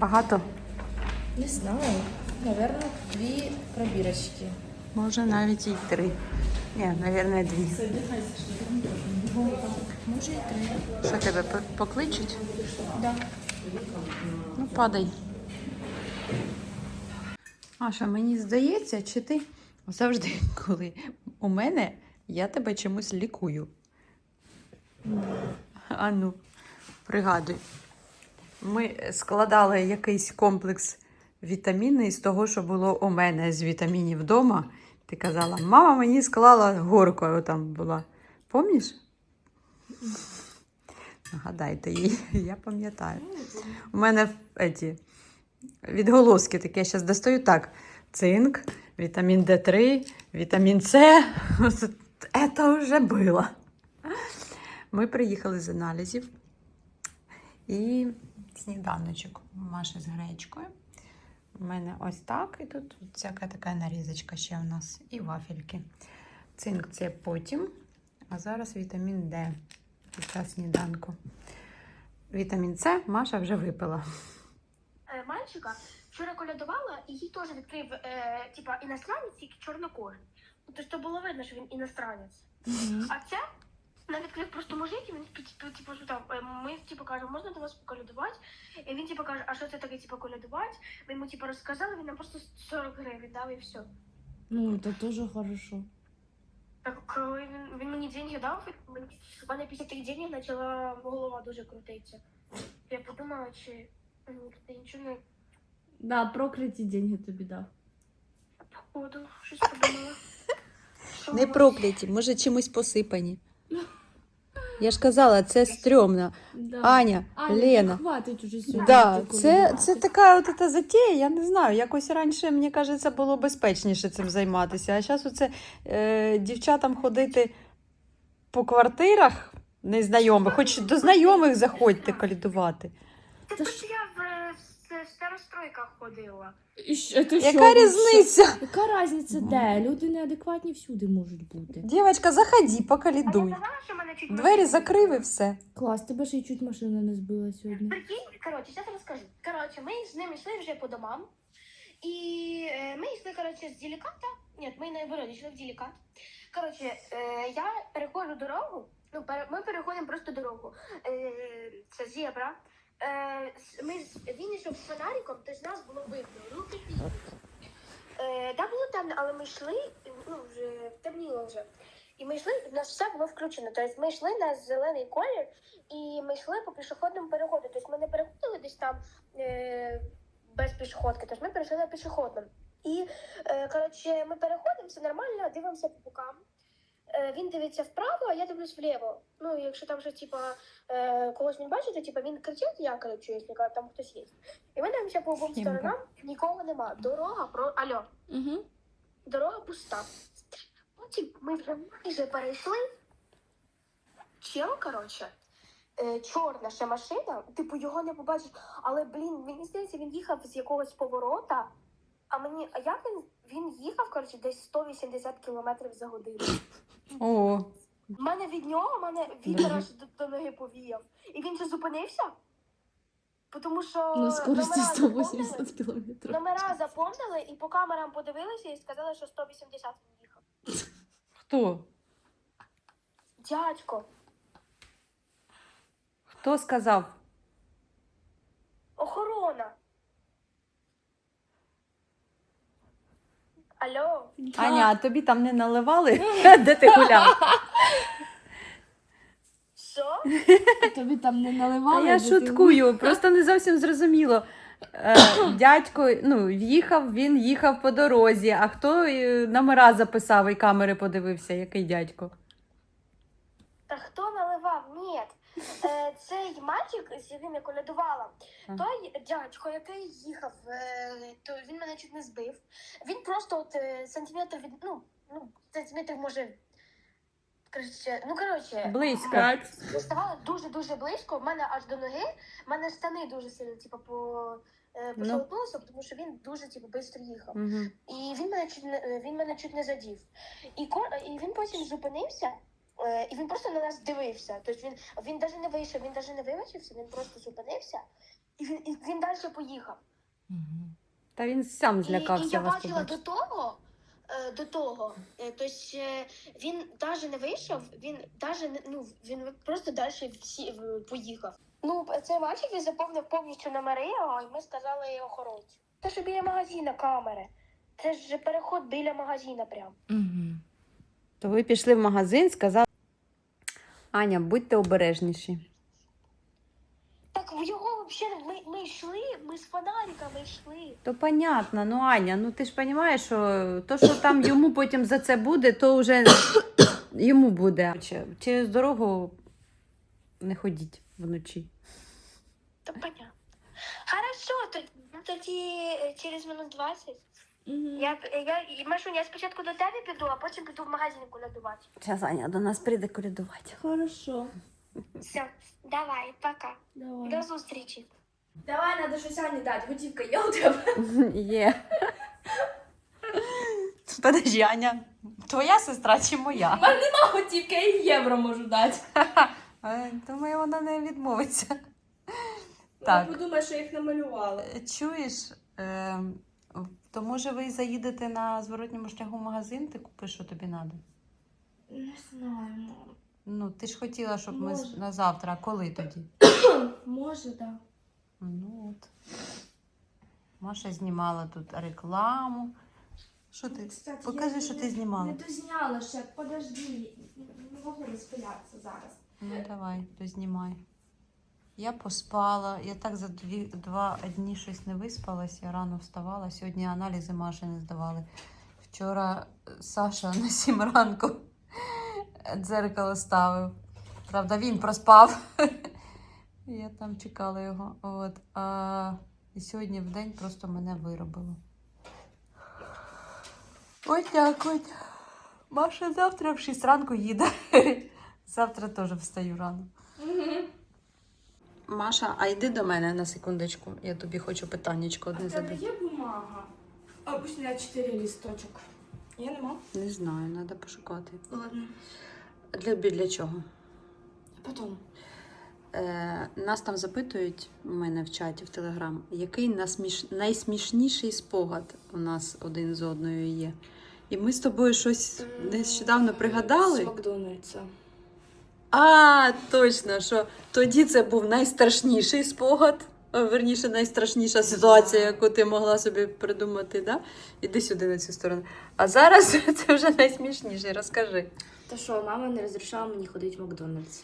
багато. Не знаю. Наверное, дві пробірочки. Може навіть і три. Ні, мабуть, дві. Може і три. Що тебе по- покличуть? Да. Ну, падай. Маша, мені здається, чи ти завжди, коли у мене, я тебе чимось лікую. А ну, пригадуй. Ми складали якийсь комплекс вітамінний з того, що було у мене з вітамінів вдома. Ти казала, мама мені склала горкою там була. Помніш? Нагадайте їй, я пам'ятаю. У мене еті, відголоски таке, я зараз достаю так. Цинк, вітамін Д3, вітамін С. Це вже було. Ми приїхали з аналізів і сніданочок Маші з гречкою. У мене ось так, і тут всяка така нарізочка ще у нас, і вафельки. Цинк це потім, а зараз вітамін Д під час сніданку. Вітамін С Маша вже випила. е, мальчика вчора колядувала, і їй теж відкрив е, типа іностранець, тільки чорнокожий. Тобто було видно, що він іностранець. А це нам відкрив просто мужик, і він типу, типу, спитав, е, ми типу кажемо, можна до вас поколядувати? І він типу каже, а що це таке, типу, колядувати? Ми йому типу розказали, він нам просто 40 гривень дав і все. Ну, це теж хорошо. Так коли він, він мені деньги дав, і мені- в мене після тих денег почала голова дуже крутитися. Я подумала, чи м, ти нічого не Да, прокляті деньги тобі дав. Походу, щось подумала. Що Не воно- прокляті, може чимось посипані. Я ж казала, це стрьомно. Да. Аня, Лена. ну, хватить уже сьогодні. Да, це, це така от ета затія, я не знаю. Якось раніше, мені кажеться, було безпечніше цим займатися. А зараз оце е, дівчатам ходити по квартирах незнайомих, хоч до знайомих заходьте калідувати. Та ж- я в, е, ходила. І що, це Яка що, різниця? що? Яка різниця де? Люди неадекватні всюди можуть бути. Дівчатка, заходи, А я поколядуй. казала, що мене чуть Двері закрив і все. Клас, тебе ще й чуть машина не збила сьогодні. Прикинь, коротше, зараз розкажу. Коротше, ми з ними йшли вже по домам. І е, ми йшли, коротше, з Діліката. Ні, ми наоборот йшли в Ділікат. Коротше, е, я переходжу дорогу. Ну, пере, ми переходимо просто дорогу. Е, це зебра. Е, ми, він йшов з фонариком, тобто нас було видно. Руки підняті. Е, було темно, але ми йшли, ну, вже темніло вже. І ми йшли, в нас все було включено. Тобто ми йшли на зелений колір, і ми йшли по пішохідному переходу. Тобто ми не переходили десь там е, без пішоходки, тобто ми перейшли на пішохідному. І е, коротше, ми переходимо, все нормально, дивимося по бокам. Е, він дивиться вправо, а я дивлюсь вліво. Ну, якщо там вже типа е, когось не бачите, типа він кричить, я кричу, якщо там хтось є. І ми дивимося по обом сторонам, нікого нема. Дорога про алло, Угу. дорога пуста. Потім ми вже майже перейшли. Чел, коротше, е, чорна ще машина, типу його не побачиш. Але блін, мені здається, він їхав з якогось поворота. А мені, а як він? Він їхав, коротше, десь 180 кілометрів за годину. О, У мене від нього в мене вітер аж до, до ноги повіяв. І він же зупинився. Тому що На скорості номера запомнили, 180 кілометрів. номера запомнили і по камерам подивилися і сказали, що 180 він їхав. хто? Дядько, Хто сказав? охорона. Алло, Аня, а тобі там не наливали? Де ти гуляв? що? Тобі там не наливали? я ти- шуткую, просто не зовсім зрозуміло. Е, дядько ну, їхав, він їхав по дорозі, а хто е, номера записав і камери подивився, який дядько? Та хто. Е, цей мальчик, з яким я колядувала, той дядько, який їхав, е, то він мене чуть не збив. Він просто от е, сантиметр від, ну, ну, сантиметр може. Коротше, ну коротше, Близько. Так. ми ставали дуже-дуже близько. В мене аж до ноги, в мене штани дуже сильно, типу, по. е, Ну. Тому що він дуже типу, швидко їхав. Мгм. І він мене чуть не він мене чуть не задів. І ко і він потім зупинився, і він просто на нас дивився. Тобто він він навіть не вийшов, він навіть не вибачився, він просто зупинився і він, і він далі поїхав. Та він сам І, і злякався я вас бачила побачити. до того, е, до того, е, тобто е, він навіть не вийшов, він не ну він просто далі всі поїхав. Ну, цей мальчик він заповнив повністю номери і ми сказали охоронцю. Це ж біля магазина камери. Це ж переход біля магазина прям. Угу. То ви пішли в магазин, сказали. Аня, будьте обережніші. Так в його взагалі ми, ми йшли, ми з фонариками йшли. То понятно, ну Аня, ну ти ж розумієш, що то, що там йому потім за це буде, то вже йому буде. Через дорогу не ходіть вночі. Та понятно. Хорошо, тоді, через минут 20. Я, я, я, Машуня, я спочатку до тебе піду, а потім піду в магазин колядувати. Зараз Аня до нас прийде колядувати. Хорошо. Все, давай, пока. До зустрічі. Давай, треба щось Ані дати. Готівка є у тебе. Є. Подожди, Аня, твоя сестра чи моя? Нема готівки, я їй євро можу дати. Е, Думаю, вона не відмовиться. Так. Подумай, що я їх намалювала. Чуєш, е, то може ви заїдете на зворотньому шляху в магазин, ти купиш, що тобі треба? Не знаю, мам. Ну, ти ж хотіла, щоб ми з- Може. на завтра, а коли тоді? Може, так. Ну от. Маша знімала тут рекламу. Що ти? Кстати, Покажи, я що не- ти знімала. Не дозняла ще, подожди. Не можу розпилятися зараз. Ну давай, то знімай. Я поспала, я так за два дні щось не виспалась, я рано вставала. Сьогодні аналізи Маші не здавали. Вчора Саша на сім ранку дзеркало ставив. Правда, він проспав. Я там чекала його. От. А і сьогодні в день просто мене виробило. Ой, дякую. Маша завтра в 6 ранку їде. Завтра теж встаю рано. Маша, а йди до мене на секундочку. Я тобі хочу питаннячко одне У тебе є бумага? Обычно я 4 лісточок. Я нема. Не знаю, треба пошукати. Ладно. Для, для чого? Потім. Е, нас там запитують у мене в чаті в Телеграм, який насміш... найсмішніший спогад у нас один з одною є. І ми з тобою щось нещодавно З пригадали. Макдональдса. А, точно, що тоді це був найстрашніший спогад. Верніше, найстрашніша ситуація, яку ти могла собі придумати, да? Іди сюди на цю сторону. А зараз це вже найсмішніше. Розкажи. Та що, мама не розрішала мені ходити в Макдональдс.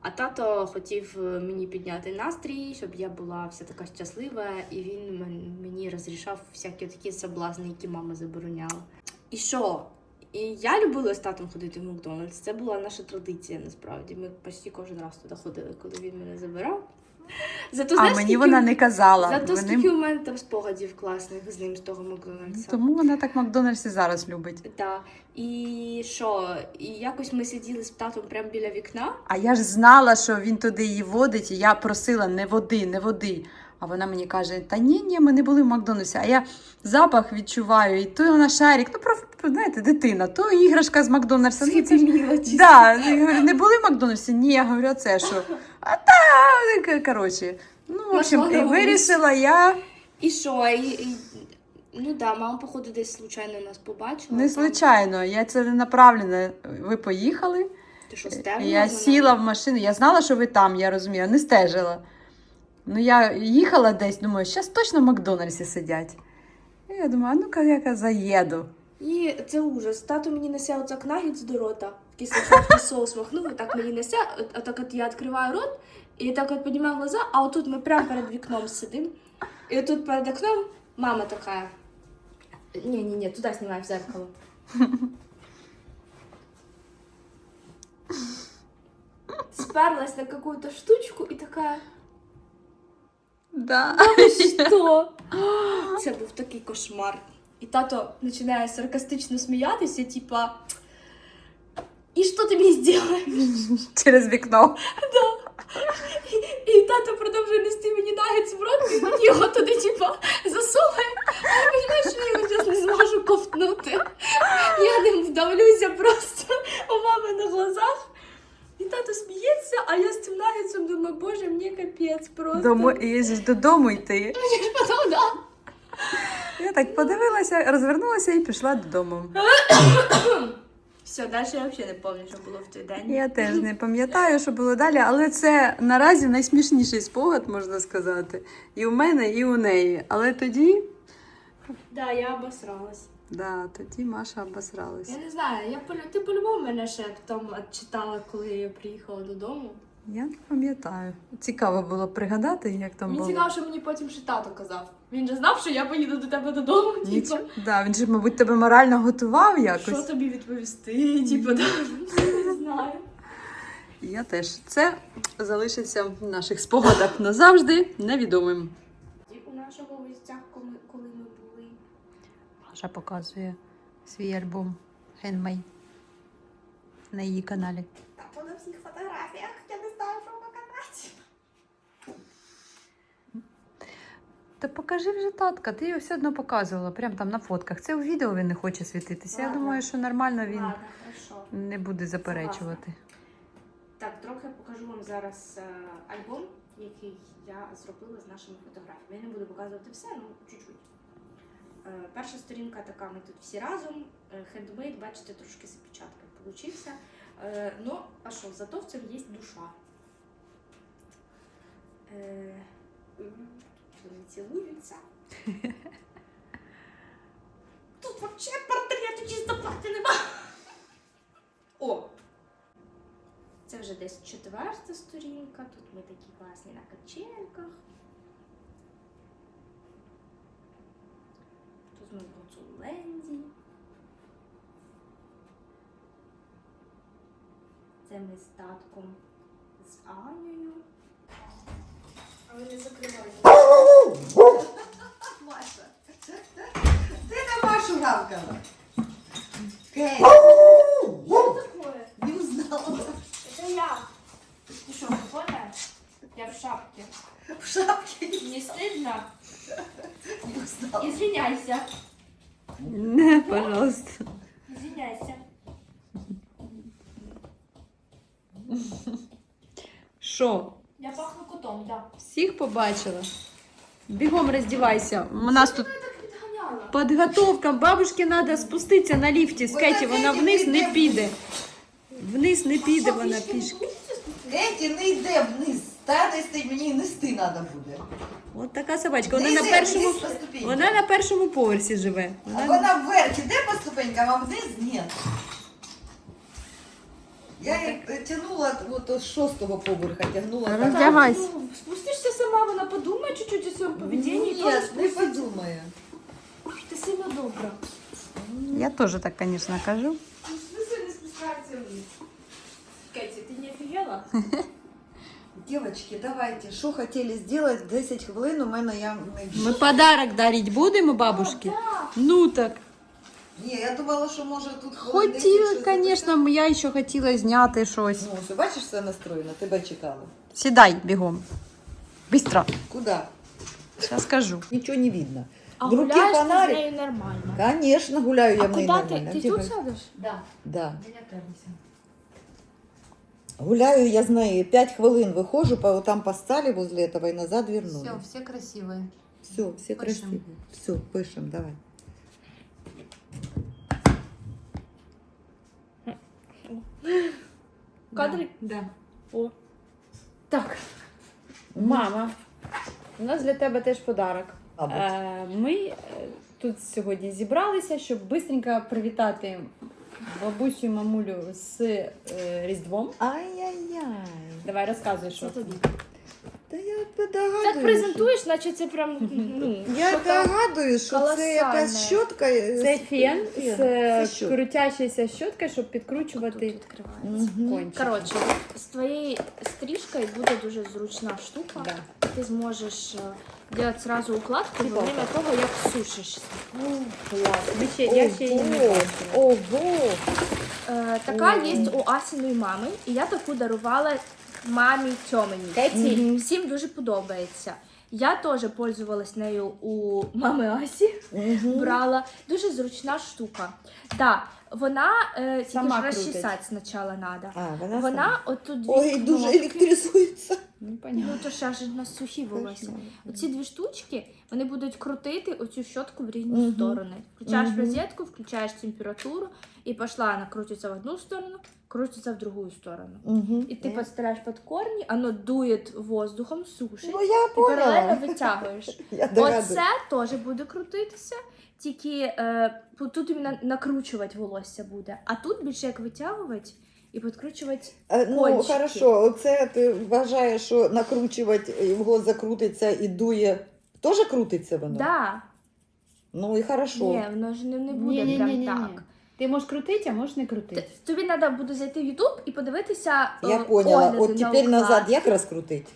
А тато хотів е, мені підняти настрій, щоб я була вся така щаслива, і він мен- мені розрішав всякі такі соблазни, які мама забороняла. І що? І я любила з татом ходити в Макдональдс. Це була наша традиція насправді. Ми почти кожен раз туди ходили, коли він мене забирав. Зато, А знаєш, мені скільки- вона не казала. Зато Вони- скільки у мене там спогадів класних з ним з того Макдональдса. Тому вона так Макдональдс і зараз любить. Так. І що? І якось ми сиділи з татом прямо біля вікна. А я ж знала, що він туди її водить, і я просила не води, не води. А вона мені каже: Та ні, ні, ми не були в Макдональдсі. А я запах відчуваю, і то вона шарик, ну про знаєте, дитина, то іграшка з Макдональдса. Ну, це ж... Да, не були в Макдональдсі? Ні, я говорю, а це що? А та коротше. Ну, в общем, і вирішила я І що? І, і... Ну да, мама, походу, десь случайно нас побачила. не случайно, я целенаправленно. Ви поїхали. Ти що, стежила? Я сіла в машину, я знала, що ви там, я розумію, не стежила. Ну, я їхала десь, думаю, зараз точно в Макдональдсі сидять. І я думаю, а ну-ка я заїду. І це ужас. Тато мені несе оцак нагідь до рота. Кисло-сладкий соус махнув, і так мені несе. От, от так от я відкриваю рот, і так от піднімаю глаза, а отут ми прямо перед вікном сидимо. І отут перед окном мама така. Не-не-не, туда снимай в зеркало. Сперлась на какую-то штучку і така. Да. Що? Це був такий кошмар. І тато починає саркастично сміятися, типа. І що ти мені зробиш? Через вікно. І тато продовжує нести мені нагець в рот, і мені його туди, типа, засовує. А я розумію, що я його зараз не зможу ковтнути. Я ним вдавлюся просто у мами на глазах. Тато сміється, а я з цим нагідцем думаю, боже, мені капець просто. І ж додому йти. Потім, да. Я так подивилася, розвернулася і пішла додому. Все, далі я взагалі не пам'ятаю, що було в той день. Я теж не пам'ятаю, що було далі, але це наразі найсмішніший спогад, можна сказати. І у мене, і у неї. Але тоді, Да, я обосралась. Да, тоді Маша обосралась. Я не знаю, я полю... ти по-любому мене ще потім читала, коли я приїхала додому. Я не пам'ятаю. Цікаво було пригадати, як там Мені було. цікаво, що мені потім ще тато казав. Він же знав, що я поїду до тебе додому. Типу, Да, він же, мабуть, тебе морально готував якось. що тобі відповісти? Типу, да. не знаю. Я теж. Це залишиться в наших спогадах назавжди невідомим. У нашого гостях, коли, коли ми були. Маша показує свій альбом Handmade на її каналі. Тато на всіх фотографіях, я не знаю, що показати. Та покажи вже татка, ти його все одно показувала, прямо там на фотках. Це у відео він не хоче світитися. Я думаю, що нормально він Ладно, хорошо. не буде заперечувати. Так, трохи покажу вам зараз е, альбом, який я зробила з нашими фотографіями. Я не буду показувати все, ну чуть-чуть. Е, перша сторінка така, ми тут всі разом. Е, Хендмейд, бачите, трошки з печаткою получився. Е, ну, а що, зато в цьому є душа. Е, вони цілуються. Тут взагалі портрету чисто плати нема. О! Це вже десь четверта сторінка. Тут ми такі класні на качельках. Ми з татком з Анею. А ви не закриваєте. Маша. Ти на Машу гавкала. Кей, Що таке? не узнала. Це я. Ти що, поняла? Я в шапці. В шапке Не стидно? не узнала. Извиняйся. Не, пожалуйста. Що? Я пахну котом, да. Всіх побачила? Бігом роздівайся. У нас тут так підготовка. Бабушці треба спуститися на ліфті з Кеті, вона вниз не піде. Вниз не піде вона пішки. Кеті, не йде вниз. Та нести мені нести треба буде. От така собачка. Вона на першому, вона на першому поверсі живе. Вона вверх іде по ступенькам, а вниз ні. Я її тягнула от з шостого поверха, тягнула. Роздя- так. Роздягайся. Ну, спустишься сама, вона подумає чуть-чуть о своєму поведінні. Ні, тоже не спуститься. подумає. Ти сильно добра. Я теж так, звісно, кажу. Ну, в смысле не спускається вниз? Кеті, ти не офігела? Дівчатки, давайте, що хотіли зробити, 10 хвилин у мене я не Ми подарок дарити будемо бабушці? Ну так. Ні, я думала, що може тут хвилин 10 Хотіла, щось звісно, я ще хотіла зняти щось. Ну, що, бачиш, все настроєно, тебе чекали. Сідай бігом. Быстро. Куди? Зараз скажу. Нічого не видно. А В руке гуляєш ти з фонарик. нею нормально. Конечно, гуляю я А в неї куди нормально. ти? Ти Тихо. тут сядеш? Да, Да. біля тебе Гуляю я з нею 5 хвилин виходжу, по, там постали возле этого и назад вернули. Все, всі красиві. Все, все Пишем. красиво. Все, пишем, давай. Кадри? Да. О. Так. Мама, у нас для тебе теж подарок. Е, Ми е, тут сьогодні зібралися, щоб швидко привітати бабусю і мамулю з е, Різдвом. Ай-яй-яй. Давай розказуй, що Що тобі? Та я догадуюсь. Так презентуєш, наче це прям ну, Я що там. догадуюсь, що це якась щотка. е, Це фен з Це е, щотка. крутящою щоткою, щоб Тут підкручувати відкривається. Мгм. кончик. Коротше, з твоєю стрижкою буде дуже зручна штука. Да. Ти зможеш робити сразу укладку Типа во время того, як сушишся. Клас. Ми ще, я ще її не Ого. бачила. Ого! Е, така є у Асіної мами, і я таку дарувала мамі Тьомені. Кеті. Всім дуже подобається. Я теж пользувалась нею у мами Асі. Мгм. Брала. Дуже зручна штука. Да, вона е, тільки Сама ж крутить. розчесати спочатку треба. А, вона, Вона отут дві Ой, дуже кнопки. електризується. Ну, Ну то ще ж у нас сухі волосся. Оці дві штучки вони будуть крутити оцю щотку в різні Мгм. сторони. Включаєш Мгм. розетку, включаєш температуру, і пішла, вона крутиться в одну сторону, крутиться в другу сторону. Мгм. І ти підставляєш під корні, воно дує воздухом, сушить. Ну, я І паралельно витягуєш. Я. Оце теж буде крутитися, тільки е, тут іменно накручувати волосся буде, а тут більше як витягувати і підкручувати. Е, Ну, кончики. хорошо, оце ти вважаєш, що накручувати його закрутиться і дує. Теж крутиться воно? Да. Ну і хорошо. Ні, воно ж не, не буде Ні-ні-ні-ні-ні. прям так. Ти можеш крутити, а можеш не Т- крутити. Тобі треба буде зайти в YouTube і подивитися. Я е, поняла. огляди От на тепер назад як розкрутити?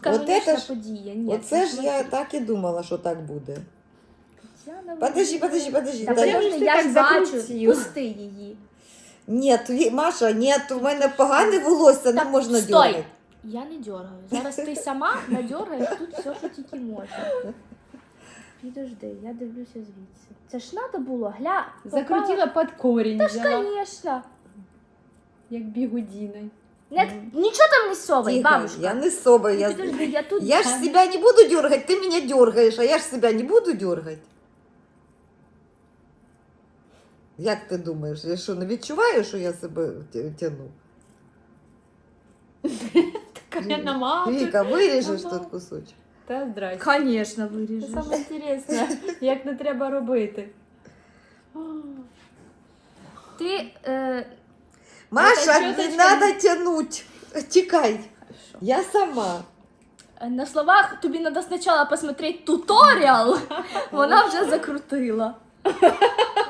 Канонічна це ж- подія. Ні, Оце ж я так і думала, що так буде. Подожди, подожди, подожди. Та Та я- подожди, ж я ти ж так бачу, закрутила. пусти її. Ні, тві- Маша, ні, у мене погане волосся, не Так, можна стой! дергати. Я не дергаю. Зараз ти сама надергаєш тут все, що тільки можна. Підожди, я дивлюся звідси. Це ж треба було, гля. Закрутила під корінь, Та ж, взяла, звісно. як бігудіною. Не, нічого там не совай, Тихо, бабушка. я не соба, я... Підожди, я тут. я ж себя не буду дергать, ты меня дергаешь, а я ж себя не буду дергать. Як ти думаєш, я що, не відчуваю, що я себе тяну? Така намагаю. Віка, виріжеш тут кусочок. Та здрасте. Звісно, Це виріжеш. саме інтересне, як не треба робити. Ти. Е, Маша, не треба тянуть. Тікай. Я сама. на словах тобі треба спочатку посмотреть туторіал. Вона вже закрутила.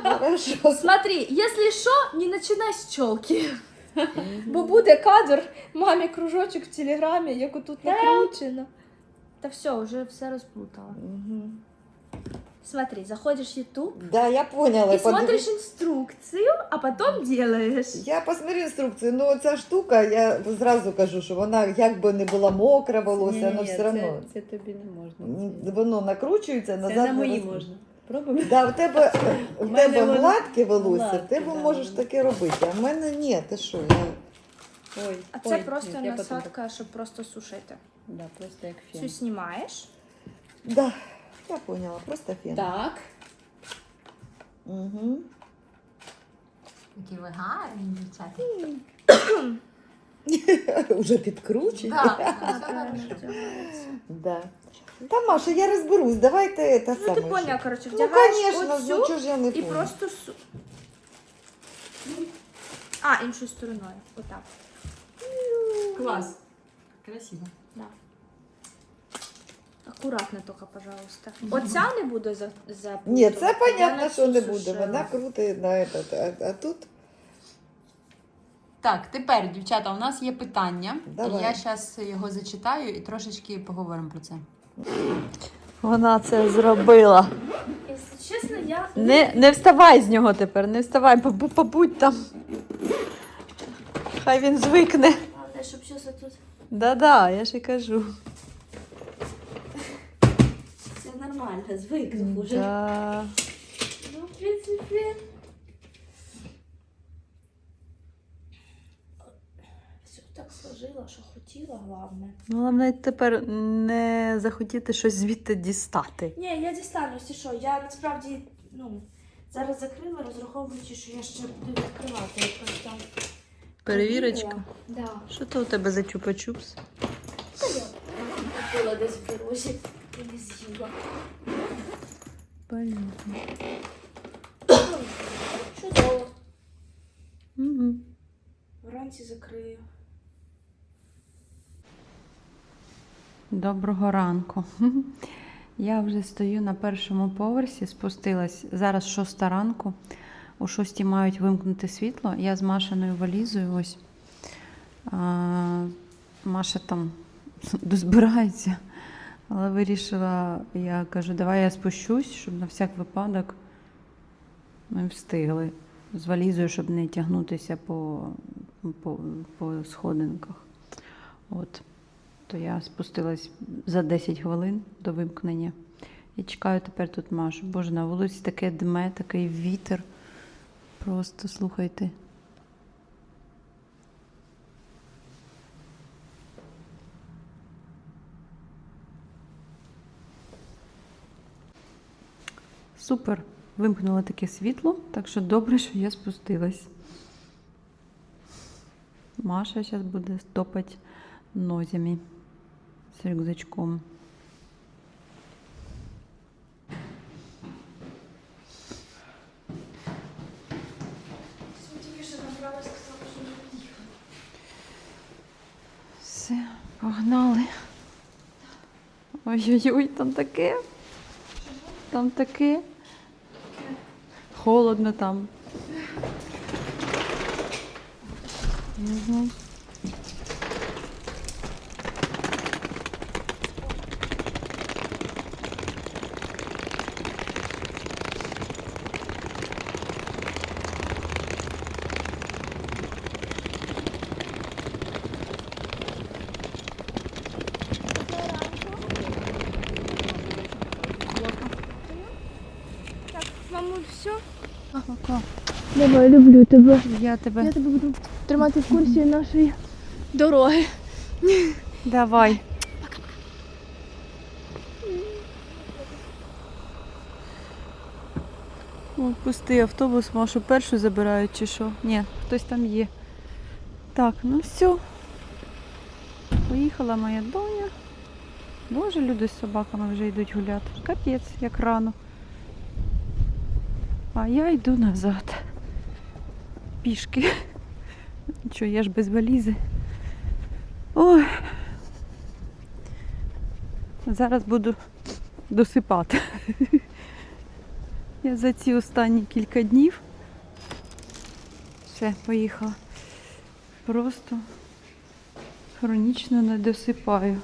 Хорошо. Смотри, якщо що, не починай з чолки. Бо буде кадр мамі кружочок в телеграмі, як отут накручено. Та все, вже все розплутала. Смотри, заходиш в YouTube Да, я поняла. і Подивись. смотриш інструкцію, а потім делаєш. Я посмотрю інструкцію, ну ця штука, я зразу кажу, що вона як би не була мокра волосся, але все одно. Це, це тобі не можна. М, Воно накручується, Це назад на мої роз- можна. Пробуємо. Да, в тебе, в мене тебе воно гладке волосся, гладке, тебе да, можеш воно. таке робити, а в мене ні, ти що? Я... Ой, А це ой, просто ні, я потім насадка, щоб просто сушити. так- Да, просто як Цю фен. знімаєш. Да, я поняла, просто фен. Так. Угу. Які ви гарні дівчата. Уже підкручені. Да, все Правильно хорошо. вдягається. Да. Та Маша, я розберусь, давайте це Ну саме. ти поняла, коротше, Ну, вдягаєш звісно, ну оцю чого ж я не і поняла? просто су... А, іншою стороною. Отак. Клас. Красиво. Да. Акуратно тільки, пожалуйста. Оця не буде за, за Ні, це понятно, що не буде. Вона крутить на этот, а, а тут Так, тепер, дівчата, у нас є питання. Давай. Я зараз його зачитаю і трошечки поговоримо про це. Вона це зробила. Якщо чесно, я Не, не вставай з нього тепер, не вставай, побудь там. Хай він звикне. Головне, щоб щось тут Да-да, я ж і кажу. все нормально, звикнув уже. Да. Ну, в принципі. Все сложила, що хотіла, головне. Ну, головне тепер не захотіти щось звідти дістати. Ні, я дістанусь, і що? Я насправді, ну, зараз закрила, розраховуючи, що я ще буду відкривати. Я просто Перевірочка. Да. Що то у тебе за чупа-чупс? Та я купила десь в дорозі і не з'їла. Понятно. Чудово. Угу. Вранці закрию. Доброго ранку. Я вже стою на першому поверсі, спустилась. Зараз шоста ранку. У шостій мають вимкнути світло. Я з Машиною валізою. Ось. Маша там дозбирається. Але вирішила, я кажу, давай я спущусь, щоб на всяк випадок ми встигли з валізою, щоб не тягнутися по, по, по сходинках. От. То я спустилась за 10 хвилин до вимкнення. І чекаю тепер тут Машу. Боже, на вулиці таке дме, такий вітер. Просто слухайте. Супер. Вимкнула таке світло, так що добре, що я спустилась. Маша зараз буде стопати нозями з рюкзачком. Все, погнали. Ой-ой-ой, там таке. Там таке. Холодно там. Угу. Давай, люблю тебе. Я тебе. Я тебе буду тримати в курсі нашої дороги. Давай. О, пустий автобус, Машу першу забирають чи що? Ні, хтось там є. Так, ну все. Поїхала моя доня. Боже, люди з собаками вже йдуть гуляти. Капець, як рано. А я йду назад. Пішки. Нічого, я ж без валізи. Ой. Зараз буду досипати. Я за ці останні кілька днів все, поїхала. Просто хронічно не досипаю.